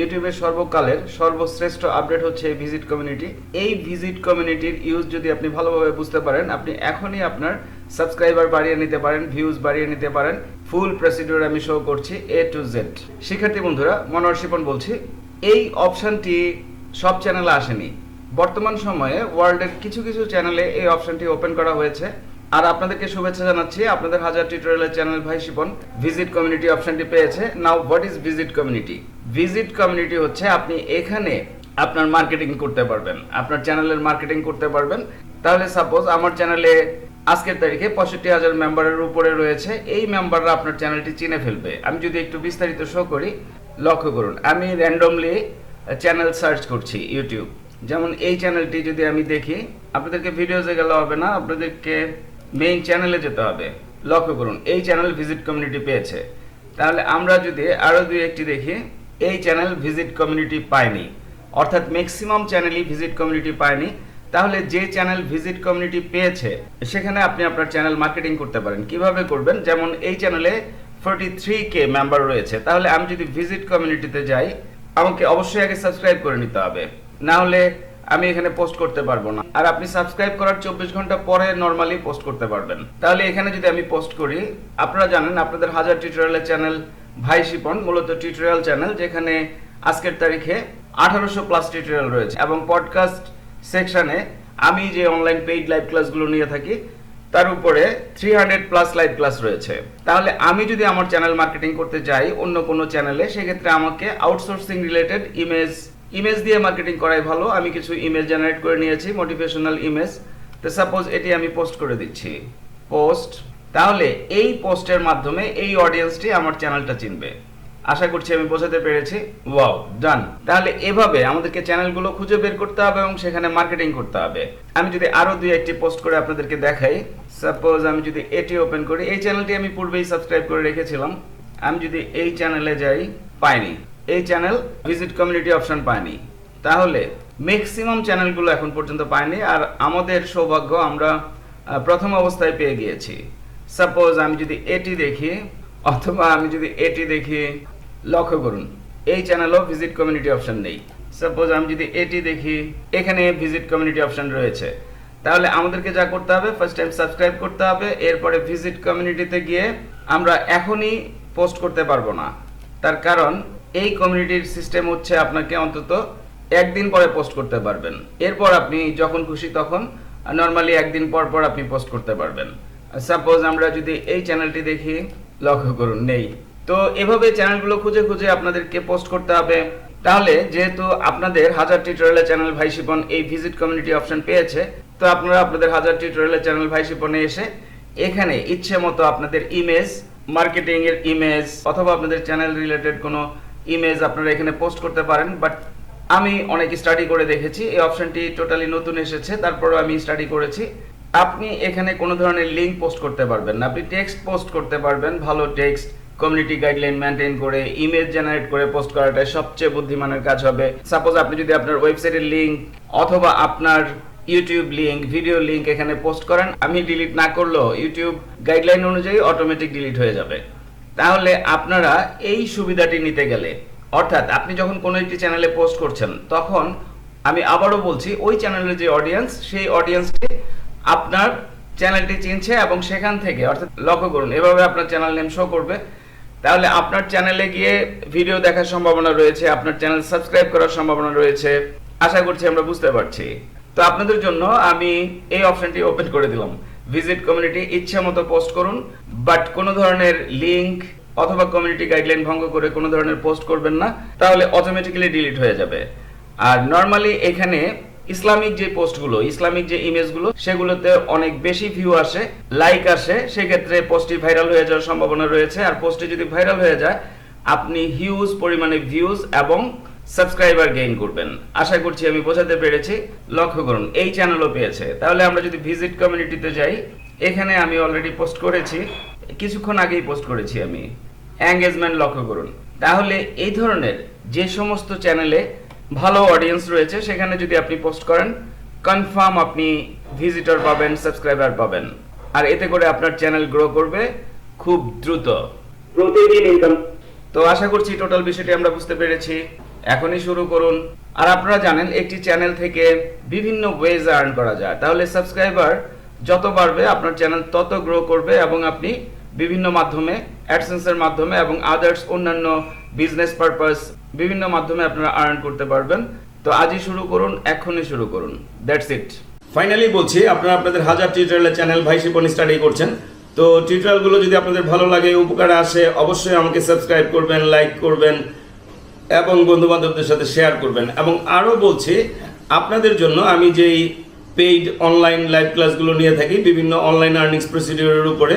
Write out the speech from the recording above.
ইউটিউবের সর্বকালের সর্বশ্রেষ্ঠ আপডেট হচ্ছে ভিজিট কমিউনিটি। এই ভিজিট কমিউনিটির ইউজ যদি আপনি ভালোভাবে বুঝতে পারেন, আপনি এখনই আপনার সাবস্ক্রাইবার বাড়িয়ে নিতে পারেন, ভিউজ বাড়িয়ে নিতে পারেন। ফুল প্রসিডিউর আমি শো করছি এ টু জেড শিক্ষার্থী বন্ধুরা, মনোহর বলছি, এই অপশনটি সব চ্যানেলে আসেনি। বর্তমান সময়ে ওয়ার্ল্ডের কিছু কিছু চ্যানেলে এই অপশনটি ওপেন করা হয়েছে। আর আপনাদেরকে শুভেচ্ছা জানাচ্ছি। আপনাদের হাজার টিউটোরিয়ালের চ্যানেল ভাই শিপন। ভিজিট কমিউনিটি অপশনটি পেয়েছে। Now what is visit community visit community হচ্ছে আপনি এখানে আপনার মার্কেটিং করতে পারবেন। আপনার চ্যানেলের মার্কেটিং করতে পারবেন। তাহলে সাপোজ আমার চ্যানেলে আজকের তারিখে পঁয়ষট্টি হাজার মেম্বারের উপরে রয়েছে। এই মেম্বাররা আপনার চ্যানেলটি চিনে ফেলবে। আমি যদি একটু বিস্তারিত শো করি, লক্ষ্য করুন, আমি র্যান্ডমলি চ্যানেল সার্চ করছি ইউটিউব যেমন এই চ্যানেলটি যদি আমি দেখি, আপনাদেরকে ভিডিওতে গেলে হবে না। আপনাদেরকে মেইন চ্যানেলে যেতে হবে। লক্ষ্য করুন, এই চ্যানেল ভিজিট কমিউনিটি পেয়েছে। তাহলে আমরা যদি আরও দুই একটি দেখি, এই চ্যানেল ভিজিট কমিউনিটি পায়নি। অর্থাৎ ম্যাক্সিমাম চ্যানেলই ভিজিট কমিউনিটি পায়নি। তাহলে যে চ্যানেল ভিজিট কমিউনিটি পেয়েছে, সেখানে আপনি আপনার চ্যানেল মার্কেটিং করতে পারেন। কীভাবে করবেন? যেমন এই চ্যানেলে ফোরটি থ্রি কে মেম্বার রয়েছে। তাহলে আমি যদি ভিজিট কমিউনিটিতে যাই, আমাকে অবশ্যই আগে সাবস্ক্রাইব করে নিতে হবে। না হলে আমি এখানে পোস্ট করতে পারব না। আর আপনি সাবস্ক্রাইব করার চব্বিশ ঘণ্টা পরে নর্মালি পোস্ট করতে পারবেন। তাহলে এখানে যদি আমি পোস্ট করি, আপনারা জানেন আপনাদের হাজার টিউটোরিয়ালের চ্যানেল ভাই শিপন, মূলত টিউটোরিয়াল চ্যানেল যেখানে আজকের তারিখে আঠারোশো প্লাস টিউটোরিয়াল রয়েছে। এবং পডকাস্ট সেকশনে আমি যে অনলাইন পেইড লাইভ ক্লাসগুলো নিয়ে থাকি, তার উপরে three hundred plus live class রয়েছে। তাহলে আমি যদি আমার চ্যানেল মার্কেটিং করতে যাই অন্য কোনো চ্যানেলে সেক্ষেত্রে আমাকে আউটসোর্সিং রিলেটেড ইমেজ ইমেজ দিয়ে মার্কেটিং করাই ভালো। আমি কিছু ইমেজ জেনারেট করে নিয়েছি মোটিভেশনাল ইমেজ তো সাপোজ এটি আমি পোস্ট করে দিচ্ছি। পোস্ট তাহলে এই পোস্টের মাধ্যমে এই অডিয়েন্সটি আমার চ্যানেলটা চিনবে। আশা করছি আমি বোঝাতে পেরেছি। ওয়াও ডান তাহলে এভাবে আমাদেরকে চ্যানেলগুলো খুঁজে বের করতে হবে এবং সেখানে মার্কেটিং করতে হবে। আমি যদি আরও দুই একটি পোস্ট করে আপনাদেরকে দেখাই। সাপোজ আমি যদি এটি ওপেন করি, এই চ্যানেলটি আমি পূর্বেই সাবস্ক্রাইব করে রেখেছিলাম। আমি যদি এই চ্যানেলে যাই, পাইনি। এই চ্যানেল ভিজিট কমিউনিটি অপশন পাইনি তাহলে ম্যাক্সিমাম চ্যানেলগুলো এখন পর্যন্ত পাইনি আর আমাদের সৌভাগ্য আমরা প্রথম অবস্থায় পেয়ে গিয়েছি। সাপোজ আমি যদি এটি দেখি, অথবা আমি যদি এটি দেখি, লক্ষ্য করুন, এই চ্যানেলও ভিজিট কমিউনিটি অপশন নেই। সাপোজ আমি যদি এটি দেখি, এখানে ভিজিট কমিউনিটি অপশন রয়েছে। তাহলে আমাদেরকে যা করতে হবে ফার্স্ট টাইম সাবস্ক্রাইব করতে হবে, এরপরে ভিজিট কমিউনিটিতে গিয়ে আমরা এখনই পোস্ট করতে পারব না। তার কারণ এই কমিউনিটির সিস্টেম হচ্ছে আপনাকে অন্তত একদিন পরে পোস্ট করতে পারবেন। এরপর আপনি যখন খুশি তখন নর্মালি একদিন পর পর আপনি পোস্ট করতে পারবেন। সাপোজ আমরা যদি এই চ্যানেলটি দেখি, লক্ষ্য করুন, নেই। তো এভাবে চ্যানেলগুলো খুঁজে খুঁজে আপনাদেরকে পোস্ট করতে হবে। তাহলে যেহেতু আপনাদের হাজার টিউটোরিয়ালের চ্যানেল ভাই শিপন এই ভিজিট কমিউনিটি অপশন পেয়েছে, তো আপনারা আপনাদের হাজার টিউটোরিয়ালের চ্যানেল ভাই শিপনে এসে এখানে ইচ্ছে মতো আপনাদের ইমেজ মার্কেটিং এর ইমেজ অথবা আপনাদের চ্যানেল রিলেটেড কোনো ইমেজ আপনারা এখানে পোস্ট করতে পারেন বাট আমি অনেক স্টাডি করে দেখেছি, এই অপশনটি টোটালি নতুন এসেছে, তারপরও আমি স্টাডি করেছি। আপনি এখানে কোনো ধরনের লিঙ্ক পোস্ট করতে পারবেন না, আপনি টেক্সট পোস্ট করতে পারবেন, ভালো টেক্সট কমিউনিটি গাইডলাইন মেনটেন করে ইমেজ জেনারেট করে পোস্ট করাটাই সবচেয়ে বুদ্ধিমানের কাজ হবে। সাপোজ আপনি যদি আপনার ওয়েবসাইটের লিঙ্ক অথবা আপনার ইউটিউব লিঙ্ক ভিডিও লিঙ্ক এখানে পোস্ট করেন, আমি ডিলিট না করলেও ইউটিউব গাইডলাইন অনুযায়ী অটোমেটিক ডিলিট হয়ে যাবে। তাহলে আপনারা এই সুবিধাটি নিতে গেলে, অর্থাৎ আপনি যখন কোনো একটি চ্যানেলে পোস্ট করছেন, তখন আমি আবারও বলছি, ওই চ্যানেলের যে অডিয়েন্স সেই অডিয়েন্সটি আপনার চ্যানেলটি চিনছে এবং সেখান থেকে, অর্থাৎ লক্ষ্য করুন, এভাবে আপনার চ্যানেল নেম শো করবে। তাহলে আপনার চ্যানেলে গিয়ে ভিডিও দেখার সম্ভাবনা রয়েছে, আপনার চ্যানেল সাবস্ক্রাইব করার সম্ভাবনা রয়েছে। আশা করছি আমরা বুঝতে পারছি। তো আপনাদের জন্য আমি এই অপশনটি ওপেন করে দিলাম। ভিজিট কমিউনিটি ইচ্ছা মতো পোস্ট করুন। বাট কোনো ধরনের লিংক অথবা কমিউনিটি গাইডলাইন ভঙ্গ করে কোনো ধরনের পোস্ট করবেন না, তাহলে অটোমেটিক্যালি ডিলিট হয়ে যাবে। আর নর্মালি এখানে ইসলামিক যে পোস্টগুলো, ইসলামিক যে ইমেজগুলো, সেগুলোতে অনেক বেশি ভিউ আসে লাইক আসে, সেক্ষেত্রে পোস্টটি ভাইরাল হয়ে যাওয়ার সম্ভাবনা রয়েছে। আর পোস্টটি যদি ভাইরাল হয়ে যায়, আপনি হিউজ পরিমাণে ভিউজ এবং সাবস্ক্রাইবার গেইন করবেন। আশা করছি আমি বোঝাতে পেরেছি। লক্ষ্য করুন, এই চ্যানেলও পেয়েছে। তাহলে আমরা যদি ভিজিট কমিউনিটিতে যাই, এখানে আমি অলরেডি পোস্ট করেছি। কিছুক্ষণ আগেই পোস্ট করেছি আমি। এঙ্গেজমেন্ট লক্ষ্য করুন। তাহলে এই ধরনের যে সমস্ত চ্যানেলে ভালো অডিয়েন্স রয়েছে সেখানে যদি আপনি পোস্ট করেন কনফার্ম আপনি ভিজিটর পাবেন সাবস্ক্রাইবার পাবেন। আর এতে করে আপনার চ্যানেল গ্রো করবে খুব দ্রুত। প্রতিদিন ইনকাম তো আশা করছি টোটাল বিষয়টি আমরা বুঝতে পেরেছি। এখনই শুরু করুন। আর আপনারা জানেন একটি চ্যানেল থেকে বিভিন্ন ওয়েজ আর্ন করা যায়। তাহলে সাবস্ক্রাইবার যত বাড়বে আপনার চ্যানেল তত গ্রো করবে এবং আপনি বিভিন্ন মাধ্যমে অ্যাডসেন্সের মাধ্যমে এবং আদার্স অন্যান্য বিজনেস পারপাস বিভিন্ন মাধ্যমে আপনারা আর্ন করতে পারবেন। তো আজই শুরু করুন, এখনই শুরু করুন। দ্যাটস ইট ফাইনালি বলছি, আপনারা আপনাদের হাজার টিউটোরিয়ালের চ্যানেল ভাই শিপন স্টাডি করছেন। তো টিউটোরিয়ালগুলো যদি আপনাদের ভালো লাগে, উপকারে আসে, অবশ্যই আমাকে সাবস্ক্রাইব করবেন লাইক করবেন এবং বন্ধু বান্ধবদের সাথে শেয়ার করবেন। এবং আরও বলছি, আপনাদের জন্য আমি যেই পেইড অনলাইন লাইভ ক্লাসগুলো নিয়ে থাকি, বিভিন্ন অনলাইন আর্নিংস প্রসিডিওরের উপরে